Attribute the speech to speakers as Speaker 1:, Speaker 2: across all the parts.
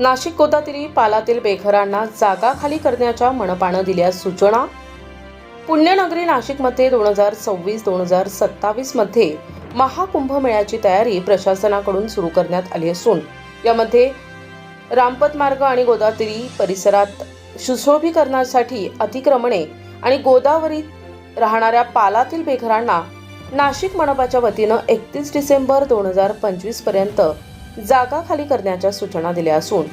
Speaker 1: नाशिक गोदातिरी पालातील बेघरांना जागा खाली करण्याच्या मनपानं दिल्या सूचना. पुण्यनगरी नाशिकमध्ये दोन हजार सव्वीस दोन हजार सत्तावीसमध्ये महाकुंभमेळ्याची तयारी प्रशासनाकडून सुरू करण्यात आली असून यामध्ये रामपत मार्ग आणि गोदावरी परिसरात सुशोभीकरणासाठी अतिक्रमणे आणि गोदावरीत राहणाऱ्या पालातील बेघरांना नाशिक मनपाच्या वतीनं एकतीस डिसेंबर दोन हजार पंचवीसपर्यंत पर्यंत जागा खाली करण्याच्या सूचना दिल्या असून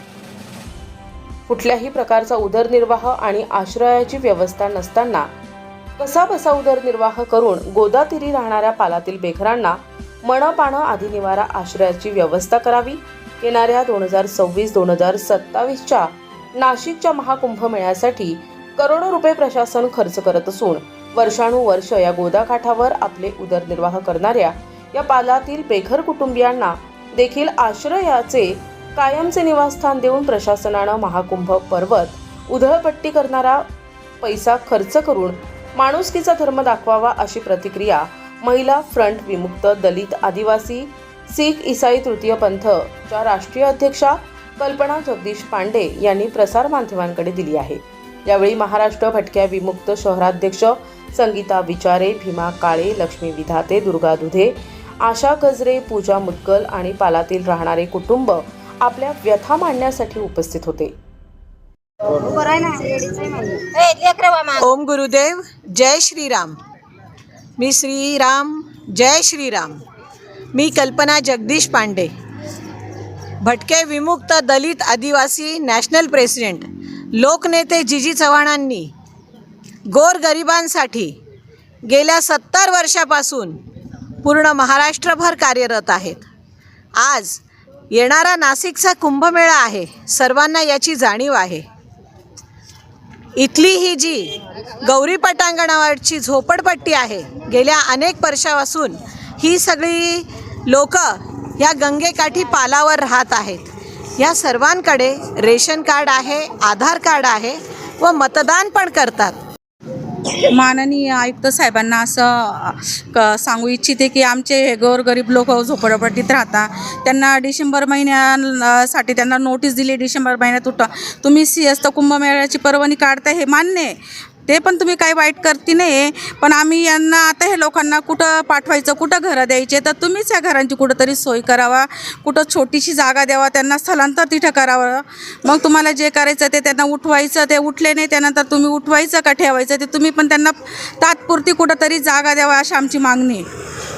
Speaker 1: कुठल्याही प्रकारचा उदरनिर्वाह आणि आश्रयाची व्यवस्था नसताना कसा बसा उदरनिर्वाह करून गोदातीरी राहणाऱ्या पालातील बेघरांना मनपानं आधीनिवारा आश्रयाची व्यवस्था करावी. येणाऱ्या दोन हजार सव्वीस दोन हजार सत्तावीसच्या नाशिकच्या महाकुंभ मेळ्यासाठी करोडो रुपये प्रशासन खर्च करत असून वर्षानुवर्ष या गोदाकाठावर आपले उदरनिर्वाह करणाऱ्या या पालातील बेघर कुटुंबियांना देखील आश्रयाचे कायमचे निवासस्थान देऊन प्रशासनानं महाकुंभ पर्वत उधळपट्टी करणारा पैसा खर्च करून माणुसकीचा धर्म दाखवावा अशी प्रतिक्रिया महिला फ्रंट विमुक्त दलित आदिवासी सिख इसाई तृतीय पंथच्या राष्ट्रीय अध्यक्षा कल्पना जगदीश पांडे यांनी प्रसारमाध्यमांकडे दिली आहे. यावेळी महाराष्ट्र भटक्या विमुक्त शहराध्यक्ष संगीता विचारे भीमा काळे लक्ष्मी विधाते दुर्गा दुधे आशा गजरे पूजा मुदगल आणि पालातील राहणारे कुटुंब आपल्या व्यथा मांडण्यासाठी उपस्थित होते.
Speaker 2: ओम गुरुदेव जय श्रीराम. मी श्रीराम जय श्रीराम. मी कल्पना जगदीश पांडे. भटके विमुक्त दलित आदिवासी नॅशनल प्रेसिडेंट लोकनेते जिजी चव्हाणांनी गोरगरिबांसाठी गेल्या सत्तर वर्षापासून पूर्ण महाराष्ट्रभर कार्यरत आहेत. आज येणारा नाशिकचा कुंभमेळा आहे. सर्वांना याची जाणीव आहे. इथली ही जी गौरी पटांगणावरची झोपडपट्टी आहे गेल्या अनेक वर्षापासून ही सगळी लोक या गंगेकाठी पालावर राहत आहेत. या सर्वांकडे रेशन कार्ड आहे आधार कार्ड आहे व मतदान पण करतात.
Speaker 3: माननीय आयुक्त साहेबांना असं क सांगू इच्छिते की आमचे हे गोरगरीब लोक झोपडपट्टीत राहतात त्यांना डिसेंबर महिन्यासाठी त्यांना नोटीस दिली डिसेंबर महिन्यात उठा. तुम्ही सी असतं कुंभमेळ्याची पर्वणी काढता हे मान्य आहे. ते पण तुम्ही काही वाईट करती नाही पण आम्ही यांना आता हे लोकांना कुठं पाठवायचं कुठं घरं द्यायचे तर तुम्हीच या घरांची कुठंतरी सोय करावा. कुठं छोटीशी जागा द्यावा त्यांना स्थलांतर तिथं करावं. मग तुम्हाला जे करायचं ते त्यांना उठवायचं ते उठले नाही त्यानंतर तुम्ही उठवायचं का ठेवायचं ते तुम्ही पण त्यांना तात्पुरती कुठंतरी जागा द्यावा अशी आमची मागणी आहे.